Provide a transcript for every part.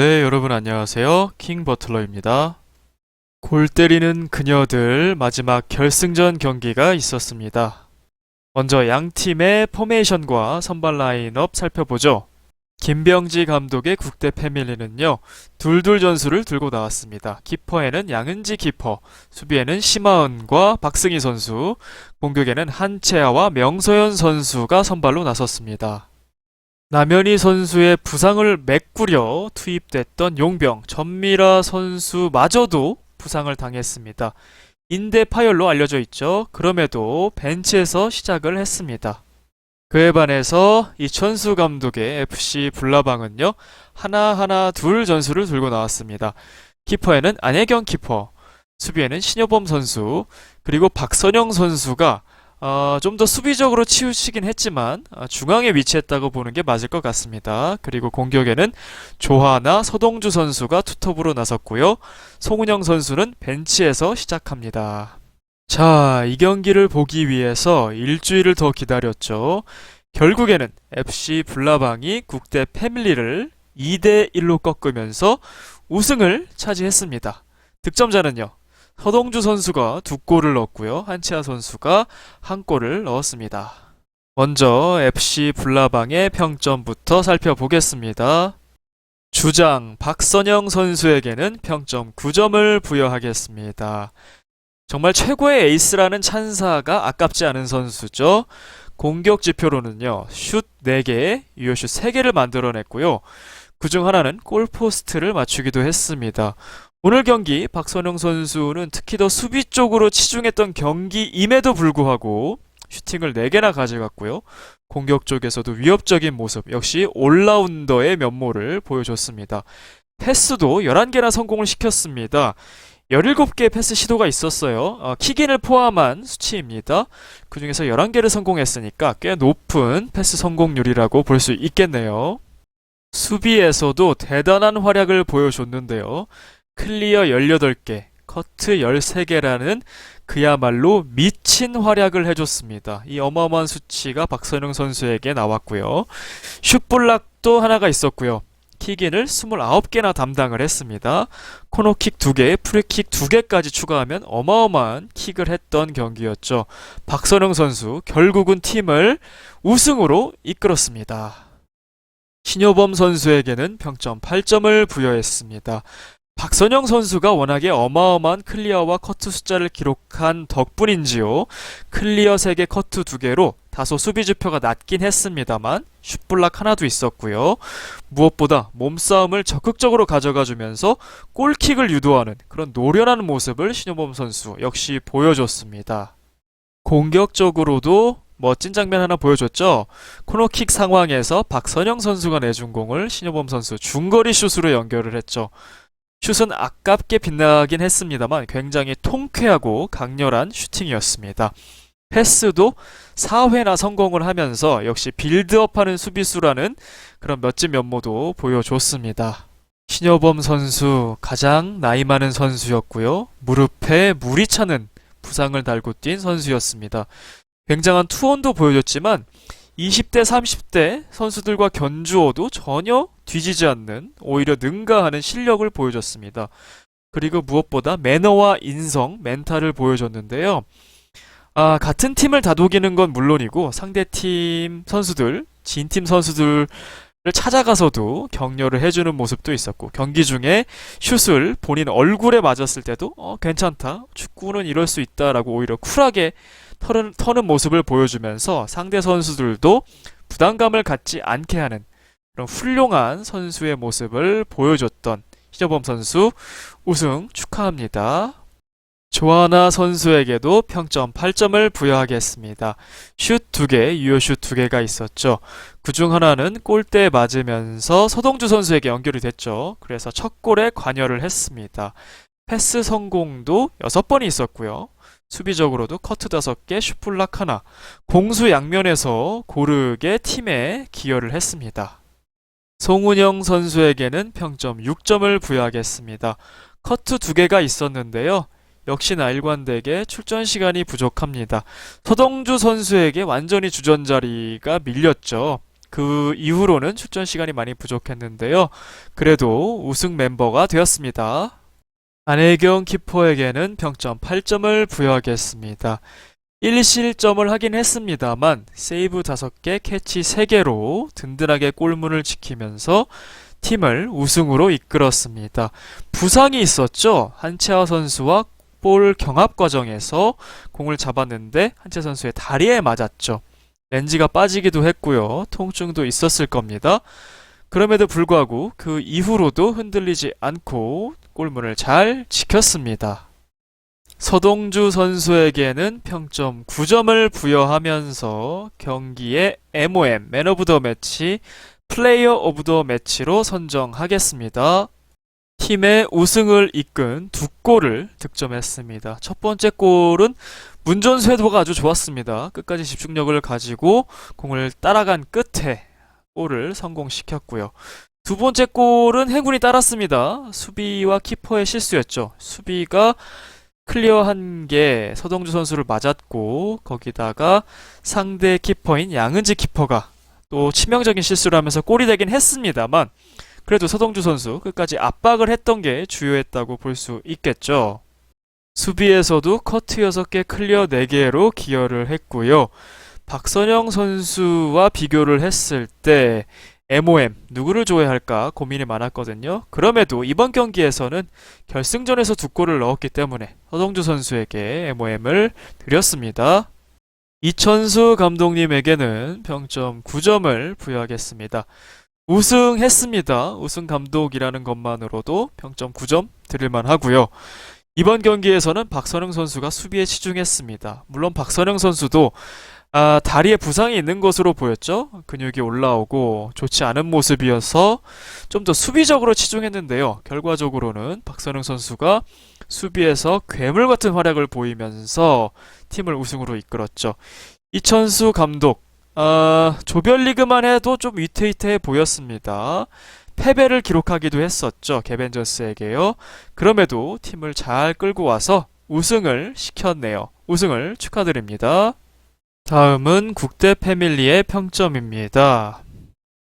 네, 여러분 안녕하세요. 킹 버틀러입니다. 골 때리는 그녀들 마지막 결승전 경기가 있었습니다. 먼저 양 팀의 포메이션과 선발 라인업 살펴보죠. 김병지 감독의 국대 패밀리는요, 둘둘 전술을 들고 나왔습니다. 키퍼에는 양은지 키퍼, 수비에는 심하은과 박승희 선수, 공격에는 한채아와 명서현 선수가 선발로 나섰습니다. 남현희 선수의 부상을 메꾸려 투입됐던 용병 전미라 선수마저도 부상을 당했습니다. 인대 파열로 알려져 있죠. 그럼에도 벤치에서 시작을 했습니다. 그에 반해서 이천수 감독의 FC 불나방은요. 하나하나 둘 전술을 들고 나왔습니다. 키퍼에는 안혜경 키퍼, 수비에는 신효범 선수, 그리고 박선영 선수가 어, 좀 더 수비적으로 치우치긴 했지만 어, 중앙에 위치했다고 보는 게 맞을 것 같습니다. 그리고 공격에는 조하나 서동주 선수가 투톱으로 나섰고요. 송은영 선수는 벤치에서 시작합니다. 자, 이 경기를 보기 위해서 일주일을 더 기다렸죠. 결국에는 FC 불나방이 국대 패밀리를 2대 1로 꺾으면서 우승을 차지했습니다. 득점자는요. 서동주 선수가 두 골을 넣었고요. 한치아 선수가 한 골을 넣었습니다. 먼저 FC 불나방의 평점부터 살펴보겠습니다. 주장 박선영 선수에게는 평점 9점을 부여하겠습니다. 정말 최고의 에이스라는 찬사가 아깝지 않은 선수죠. 공격 지표로는요. 슛 4개, 유효슛 3개를 만들어냈고요. 그중 하나는 골포스트를 맞추기도 했습니다. 오늘 경기 박선영 선수는 특히 더 수비 쪽으로 치중했던 경기임에도 불구하고 슈팅을 4개나 가져갔고요. 공격 쪽에서도 위협적인 모습, 역시 올라운더의 면모를 보여줬습니다. 패스도 11개나 성공을 시켰습니다. 17개의 패스 시도가 있었어요. 어, 킥인을 포함한 수치입니다. 그 중에서 11개를 성공했으니까 꽤 높은 패스 성공률이라고 볼 수 있겠네요. 수비에서도 대단한 활약을 보여줬는데요. 클리어 18개, 커트 13개라는 그야말로 미친 활약을 해줬습니다. 이 어마어마한 수치가 박선영 선수에게 나왔고요. 슛블락도 하나가 있었고요. 킥인을 29개나 담당을 했습니다. 코너킥 2개, 프리킥 2개까지 추가하면 어마어마한 킥을 했던 경기였죠. 박선영 선수 결국은 팀을 우승으로 이끌었습니다. 신효범 선수에게는 평점 8점을 부여했습니다. 박선영 선수가 워낙에 어마어마한 클리어와 커트 숫자를 기록한 덕분인지요. 클리어 3개, 커트 2개로 다소 수비 지표가 낮긴 했습니다만 슛블락 하나도 있었고요. 무엇보다 몸싸움을 적극적으로 가져가 주면서 골킥을 유도하는 그런 노련한 모습을 신효범 선수 역시 보여줬습니다. 공격적으로도 멋진 장면 하나 보여줬죠. 코너킥 상황에서 박선영 선수가 내준 공을 신효범 선수 중거리 슛으로 연결을 했죠. 슛은 아깝게 빗나가긴 했습니다만 굉장히 통쾌하고 강렬한 슈팅이었습니다. 패스도 4회나 성공을 하면서 역시 빌드업하는 수비수라는 그런 멋진 면모도 보여줬습니다. 신여범 선수 가장 나이 많은 선수였고요. 무릎에 물이 차는 부상을 달고 뛴 선수였습니다. 굉장한 투혼도 보여줬지만 20대, 30대 선수들과 견주어도 전혀 뒤지지 않는 오히려 능가하는 실력을 보여줬습니다. 그리고 무엇보다 매너와 인성, 멘탈을 보여줬는데요. 아, 같은 팀을 다독이는 건 물론이고 상대 팀 선수들, 진팀 선수들 을 찾아가서도 격려를 해주는 모습도 있었고 경기 중에 슛을 본인 얼굴에 맞았을 때도 어, 괜찮다. 축구는 이럴 수 있다라고 오히려 쿨하게 터는, 터는 모습을 보여주면서 상대 선수들도 부담감을 갖지 않게 하는 그런 훌륭한 선수의 모습을 보여줬던 희저범 선수 우승 축하합니다. 조하나 선수에게도 평점 8점을 부여하겠습니다. 슛 2개, 유효슛 2개가 있었죠. 그 중 하나는 골대에 맞으면서 서동주 선수에게 연결이 됐죠. 그래서 첫 골에 관여를 했습니다. 패스 성공도 6번이 있었고요. 수비적으로도 커트 5개, 슈플락 하나, 공수 양면에서 고르게 팀에 기여를 했습니다. 송은영 선수에게는 평점 6점을 부여하겠습니다. 커트 2개가 있었는데요. 역시나 일관되게 출전 시간이 부족합니다. 서동주 선수에게 완전히 주전 자리가 밀렸죠. 그 이후로는 출전 시간이 많이 부족했는데요. 그래도 우승 멤버가 되었습니다. 안혜경 키퍼에게는 평점 8점을 부여하겠습니다. 1실점을 하긴 했습니다만 세이브 5개, 캐치 3개로 든든하게 골문을 지키면서 팀을 우승으로 이끌었습니다. 부상이 있었죠. 한채아 선수와 볼 경합 과정에서 공을 잡았는데 한채 선수의 다리에 맞았죠. 렌즈가 빠지기도 했고요. 통증도 있었을 겁니다. 그럼에도 불구하고 그 이후로도 흔들리지 않고 골문을 잘 지켰습니다. 서동주 선수에게는 평점 9점을 부여하면서 경기의 MOM, 맨 오브 더 매치, 플레이어 오브 더 매치로 선정하겠습니다. 팀의 우승을 이끈 두 골을 득점했습니다. 첫 번째 골은 문전 쇄도가 아주 좋았습니다. 끝까지 집중력을 가지고 공을 따라간 끝에 골을 성공시켰고요. 두 번째 골은 행운이 따랐습니다. 수비와 키퍼의 실수였죠. 수비가 클리어한 게 서동주 선수를 맞았고 거기다가 상대 키퍼인 양은지 키퍼가 또 치명적인 실수를 하면서 골이 되긴 했습니다만 그래도 서동주 선수 끝까지 압박을 했던 게 주요했다고 볼 수 있겠죠. 수비에서도 커트 6개, 클리어 4개로 기여를 했고요. 박선영 선수와 비교를 했을 때 MOM 누구를 줘야 할까 고민이 많았거든요. 그럼에도 이번 경기에서는 결승전에서 두 골을 넣었기 때문에 서동주 선수에게 MOM을 드렸습니다. 이천수 감독님에게는 평점 9점을 부여하겠습니다. 우승했습니다. 우승 감독이라는 것만으로도 평점 9점 드릴만 하고요. 이번 경기에서는 박선영 선수가 수비에 치중했습니다. 물론 박선영 선수도 아, 다리에 부상이 있는 것으로 보였죠. 근육이 올라오고 좋지 않은 모습이어서 좀 더 수비적으로 치중했는데요. 결과적으로는 박선영 선수가 수비에서 괴물 같은 활약을 보이면서 팀을 우승으로 이끌었죠. 이천수 감독, 아, 조별리그만 해도 좀 위태위태해 보였습니다. 패배를 기록하기도 했었죠. 개벤저스에게요. 그럼에도 팀을 잘 끌고 와서 우승을 시켰네요. 우승을 축하드립니다. 다음은 국대 패밀리의 평점입니다.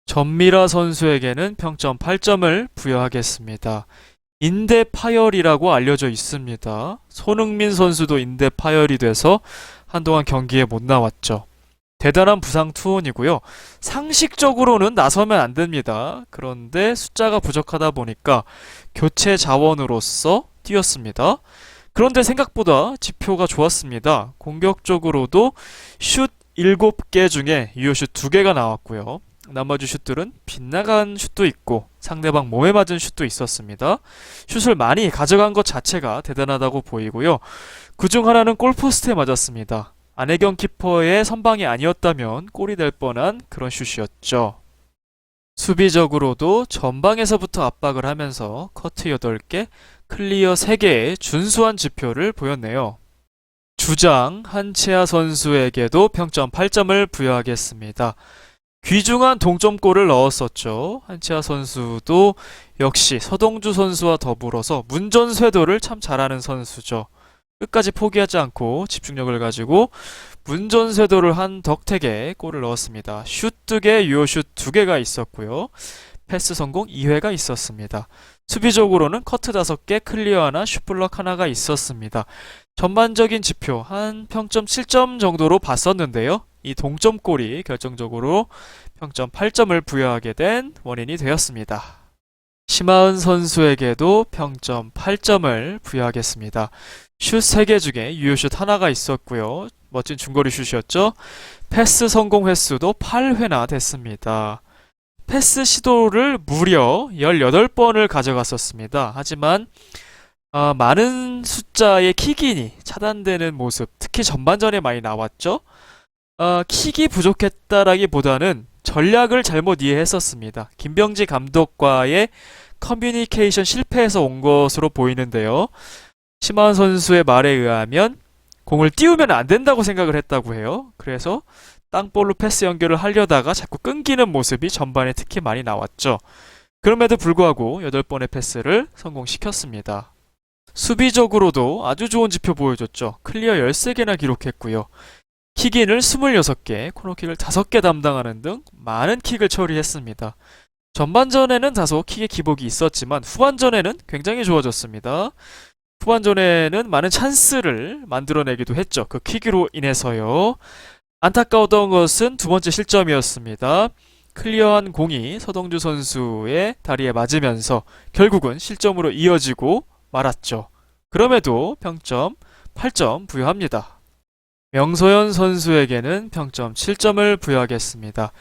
전미라 선수에게는 평점 8점을 부여하겠습니다. 인대 파열이라고 알려져 있습니다. 손흥민 선수도 인대 파열이 돼서 한동안 경기에 못 나왔죠. 대단한 부상 투혼이고요. 상식적으로는 나서면 안 됩니다. 그런데 숫자가 부족하다 보니까 교체 자원으로서 뛰었습니다. 그런데 생각보다 지표가 좋았습니다. 공격적으로도 슛 7개 중에 유효슛 2개가 나왔고요. 나머지 슛들은 빗나간 슛도 있고 상대방 몸에 맞은 슛도 있었습니다. 슛을 많이 가져간 것 자체가 대단하다고 보이고요. 그중 하나는 골포스트에 맞았습니다. 안혜경 키퍼의 선방이 아니었다면 골이 될 뻔한 그런 슛이었죠. 수비적으로도 전방에서부터 압박을 하면서 커트 8개, 클리어 3개의 준수한 지표를 보였네요. 주장 한채아 선수에게도 평점 8점을 부여하겠습니다. 귀중한 동점골을 넣었었죠. 한채아 선수도 역시 서동주 선수와 더불어서 문전 쇄도를 참 잘하는 선수죠. 끝까지 포기하지 않고 집중력을 가지고 문전쇄도를 한 덕택에 골을 넣었습니다. 슛 2개, 유효슛 2개가 있었고요. 패스 성공 2회가 있었습니다. 수비적으로는 커트 5개, 클리어 하나, 슛블럭 하나가 있었습니다. 전반적인 지표 한 평점 7점 정도로 봤었는데요. 이 동점골이 결정적으로 평점 8점을 부여하게 된 원인이 되었습니다. 심하은 선수에게도 평점 8점을 부여하겠습니다. 슛 3개 중에 유효슛 하나가 있었고요. 멋진 중거리 슛이었죠. 패스 성공 횟수도 8회나 됐습니다. 패스 시도를 무려 18번을 가져갔었습니다. 하지만 아, 많은 숫자의 킥인이 차단되는 모습, 특히 전반전에 많이 나왔죠. 아, 킥이 부족했다라기보다는 전략을 잘못 이해했었습니다. 김병지 감독과의 커뮤니케이션 실패에서 온 것으로 보이는데요. 심하은 선수의 말에 의하면 공을 띄우면 안 된다고 생각을 했다고 해요. 그래서 땅볼로 패스 연결을 하려다가 자꾸 끊기는 모습이 전반에 특히 많이 나왔죠. 그럼에도 불구하고 8번의 패스를 성공시켰습니다. 수비적으로도 아주 좋은 지표 보여줬죠. 클리어 13개나 기록했고요. 킥인을 26개, 코너킥을 5개 담당하는 등 많은 킥을 처리했습니다. 전반전에는 다소 킥의 기복이 있었지만 후반전에는 굉장히 좋아졌습니다. 후반전에는 많은 찬스를 만들어내기도 했죠. 그 킥으로 인해서요. 안타까웠던 것은 두 번째 실점이었습니다. 클리어한 공이 서동주 선수의 다리에 맞으면서 결국은 실점으로 이어지고 말았죠. 그럼에도 평점 8점 부여합니다. 명소연 선수에게는 평점 7점을 부여하겠습니다.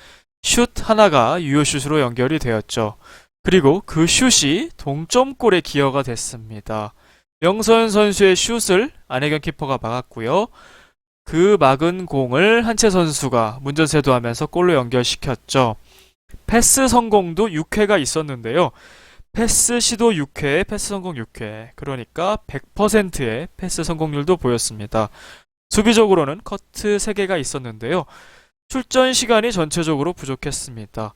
슛 하나가 유효슛으로 연결이 되었죠. 그리고 그 슛이 동점골에 기여가 됐습니다. 명소연 선수의 슛을 안혜경 키퍼가 막았고요. 그 막은 공을 한채 선수가 문전세도하면서 골로 연결시켰죠. 패스 성공도 6회가 있었는데요. 패스 시도 6회, 패스 성공 6회. 그러니까 100%의 패스 성공률도 보였습니다. 수비적으로는 커트 3개가 있었는데요. 출전 시간이 전체적으로 부족했습니다.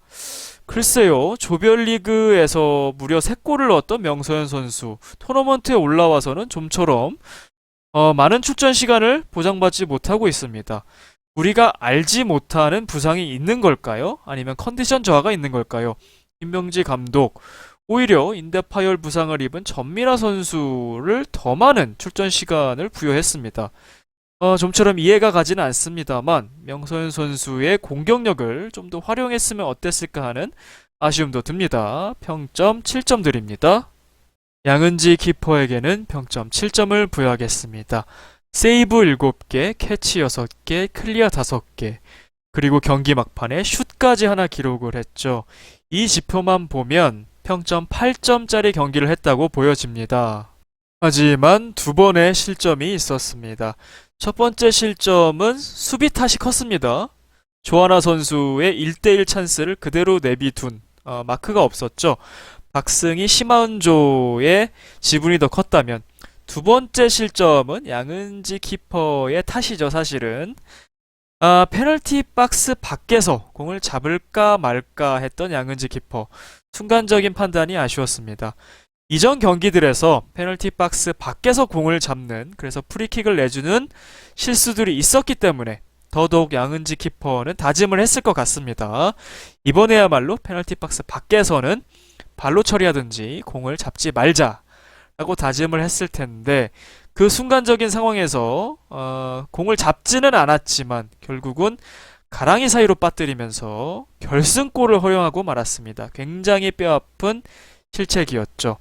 글쎄요, 조별리그에서 무려 3골을 넣었던 명서현 선수, 토너먼트에 올라와서는 좀처럼 어, 많은 출전 시간을 보장받지 못하고 있습니다. 우리가 알지 못하는 부상이 있는 걸까요? 아니면 컨디션 저하가 있는 걸까요? 김명지 감독, 오히려 인대파열 부상을 입은 전미라 선수를 더 많은 출전 시간을 부여했습니다. 어, 좀처럼 이해가 가지는 않습니다만 명서현 선수의 공격력을 좀 더 활용했으면 어땠을까 하는 아쉬움도 듭니다. 평점 7점 드립니다. 양은지 키퍼에게는 평점 7점을 부여하겠습니다. 세이브 7개, 캐치 6개, 클리어 5개, 그리고 경기 막판에 슛까지 하나 기록을 했죠. 이 지표만 보면 평점 8점짜리 경기를 했다고 보여집니다. 하지만 두 번의 실점이 있었습니다. 첫 번째 실점은 수비 탓이 컸습니다. 조하나 선수의 1대1 찬스를 그대로 내비둔 어, 마크가 없었죠. 박승희 시마은조의 지분이 더 컸다면 두 번째 실점은 양은지 키퍼의 탓이죠, 사실은. 아, 페널티 박스 밖에서 공을 잡을까 말까 했던 양은지 키퍼. 순간적인 판단이 아쉬웠습니다. 이전 경기들에서 페널티 박스 밖에서 공을 잡는, 그래서 프리킥을 내주는 실수들이 있었기 때문에 더더욱 양은지 키퍼는 다짐을 했을 것 같습니다. 이번에야말로 페널티 박스 밖에서는 발로 처리하든지 공을 잡지 말자. 라고 다짐을 했을 텐데 그 순간적인 상황에서 어, 공을 잡지는 않았지만 결국은 가랑이 사이로 빠뜨리면서 결승골을 허용하고 말았습니다. 굉장히 뼈아픈 실책이었죠.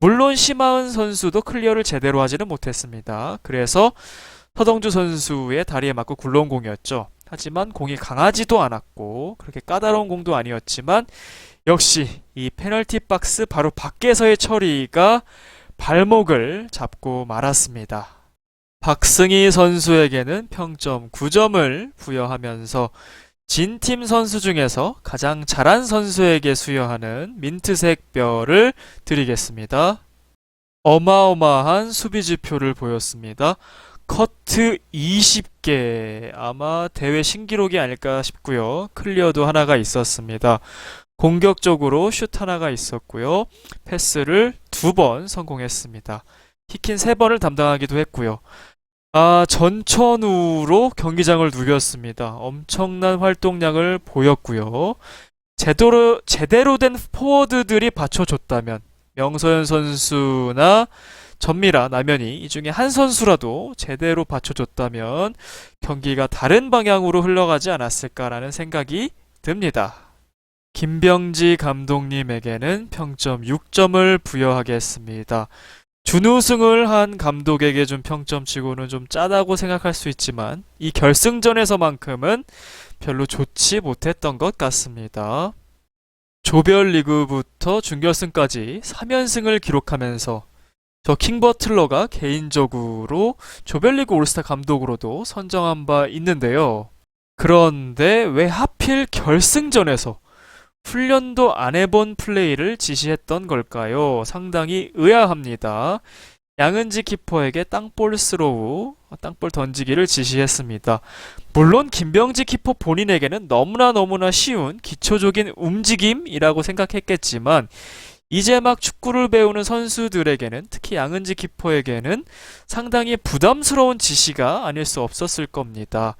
물론 심하은 선수도 클리어를 제대로 하지는 못했습니다. 그래서 서동주 선수의 다리에 맞고 굴러온 공이었죠. 하지만 공이 강하지도 않았고 그렇게 까다로운 공도 아니었지만 역시 이 페널티 박스 바로 밖에서의 처리가 발목을 잡고 말았습니다. 박승희 선수에게는 평점 9점을 부여하면서 진 팀 선수 중에서 가장 잘한 선수에게 수여하는 민트색 별을 드리겠습니다. 어마어마한 수비 지표를 보였습니다. 커트 20개 아마 대회 신기록이 아닐까 싶고요. 클리어도 하나가 있었습니다. 공격적으로 슛 하나가 있었고요. 패스를 두 번 성공했습니다. 키킨 세 번을 담당하기도 했고요. 아, 전천후로 경기장을 누볐습니다. 엄청난 활동량을 보였고요. 제대로, 제대로 된 포워드들이 받쳐줬다면 명서현 선수나 전미라, 남현이 이 중에 한 선수라도 제대로 받쳐줬다면 경기가 다른 방향으로 흘러가지 않았을까라는 생각이 듭니다. 김병지 감독님에게는 평점 6점을 부여하겠습니다. 준우승을 한 감독에게 준 평점치고는 좀 짜다고 생각할 수 있지만 이 결승전에서만큼은 별로 좋지 못했던 것 같습니다. 조별리그부터 준결승까지 3연승을 기록하면서 저 킹버틀러가 개인적으로 조별리그 올스타 감독으로도 선정한 바 있는데요. 그런데 왜 하필 결승전에서 훈련도 안 해본 플레이를 지시했던 걸까요? 상당히 의아합니다. 양은지 키퍼에게 땅볼 스로우, 땅볼 던지기를 지시했습니다. 물론 김병지 키퍼 본인에게는 너무나 너무나 쉬운 기초적인 움직임이라고 생각했겠지만 이제 막 축구를 배우는 선수들에게는 특히 양은지 키퍼에게는 상당히 부담스러운 지시가 아닐 수 없었을 겁니다.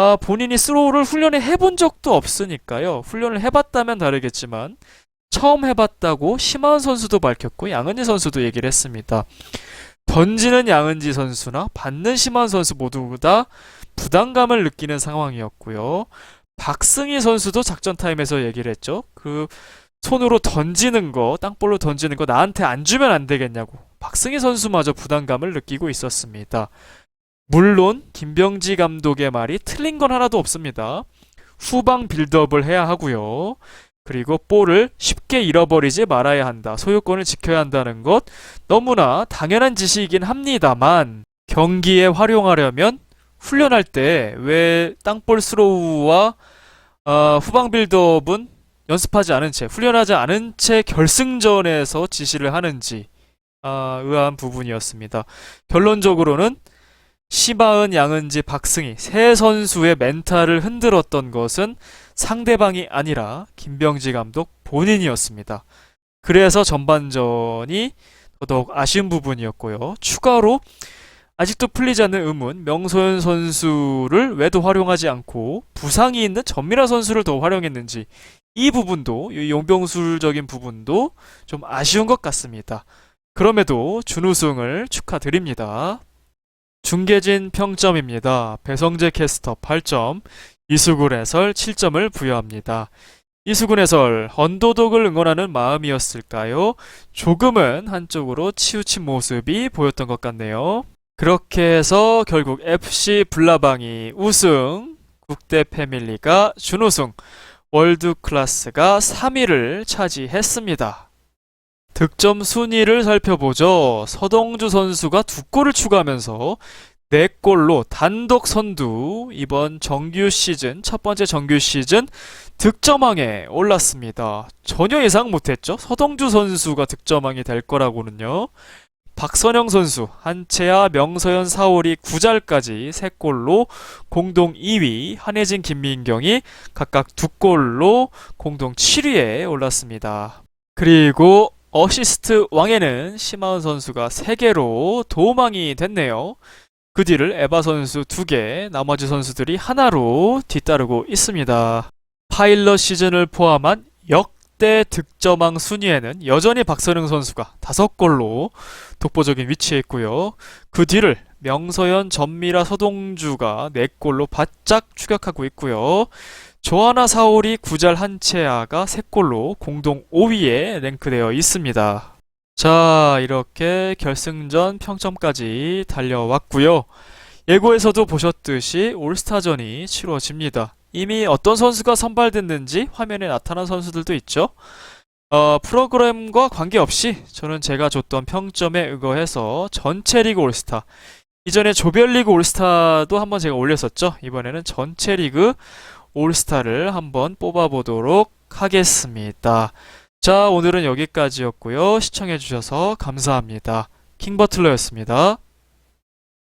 아, 본인이 스로우를 훈련을 해본 적도 없으니까요. 훈련을 해봤다면 다르겠지만 처음 해봤다고 심하은 선수도 밝혔고 양은지 선수도 얘기를 했습니다. 던지는 양은지 선수나 받는 심하은 선수 모두 다 부담감을 느끼는 상황이었고요. 박승희 선수도 작전 타임에서 얘기를 했죠. 그 손으로 던지는 거, 땅볼로 던지는 거 나한테 안 주면 안 되겠냐고. 박승희 선수마저 부담감을 느끼고 있었습니다. 물론 김병지 감독의 말이 틀린 건 하나도 없습니다. 후방 빌드업을 해야 하고요. 그리고 볼을 쉽게 잃어버리지 말아야 한다. 소유권을 지켜야 한다는 것 너무나 당연한 지시이긴 합니다만 경기에 활용하려면 훈련할 때 왜 땅볼 스로우와 어, 후방 빌드업은 연습하지 않은 채 훈련하지 않은 채 결승전에서 지시를 하는지 아, 의아한 부분이었습니다. 결론적으로는 시바은, 양은지, 박승희 세 선수의 멘탈을 흔들었던 것은 상대방이 아니라 김병지 감독 본인이었습니다. 그래서 전반전이 더더욱 아쉬운 부분이었고요. 추가로 아직도 풀리지 않는 의문, 명소연 선수를 왜 더 활용하지 않고 부상이 있는 전미라 선수를 더 활용했는지 이 부분도 이 용병술적인 부분도 좀 아쉬운 것 같습니다. 그럼에도 준우승을 축하드립니다. 중계진 평점입니다. 배성재 캐스터 8점, 이수근 해설 7점을 부여합니다. 이수근 해설, 언더독을 응원하는 마음이었을까요? 조금은 한쪽으로 치우친 모습이 보였던 것 같네요. 그렇게 해서 결국 FC 블라방이 우승, 국대 패밀리가 준우승, 월드 클래스가 3위를 차지했습니다. 득점 순위를 살펴보죠. 서동주 선수가 두 골을 추가하면서 4골로 단독 선두 이번 정규 시즌 첫 번째 정규 시즌 득점왕에 올랐습니다. 전혀 예상 못했죠. 서동주 선수가 득점왕이 될 거라고는요. 박선영 선수, 한채아, 명서현, 사월이 9잘까지 3골로 공동 2위, 한혜진, 김민경이 각각 2골로 공동 7위에 올랐습니다. 그리고 어시스트 왕에는 심하은 선수가 3개로 도움왕이 됐네요. 그 뒤를 에바 선수 2개, 나머지 선수들이 하나로 뒤따르고 있습니다. 파일럿 시즌을 포함한 역대 득점왕 순위에는 여전히 박선영 선수가 5골로 독보적인 위치에 있고요. 그 뒤를 명서현, 전미라, 서동주가 4골로 바짝 추격하고 있고요. 조하나 사오리, 구잘 한채아가 3골로 공동 5위에 랭크되어 있습니다. 자, 이렇게 결승전 평점까지 달려왔고요. 예고에서도 보셨듯이 올스타전이 치러집니다. 이미 어떤 선수가 선발됐는지 화면에 나타난 선수들도 있죠. 어, 프로그램과 관계없이 저는 제가 줬던 평점에 의거해서 전체 리그 올스타 이전에 조별리그 올스타도 한번 제가 올렸었죠. 이번에는 전체 리그 올스타를 한번 뽑아보도록 하겠습니다. 자, 오늘은 여기까지였고요. 시청해주셔서 감사합니다. 킹버틀러였습니다.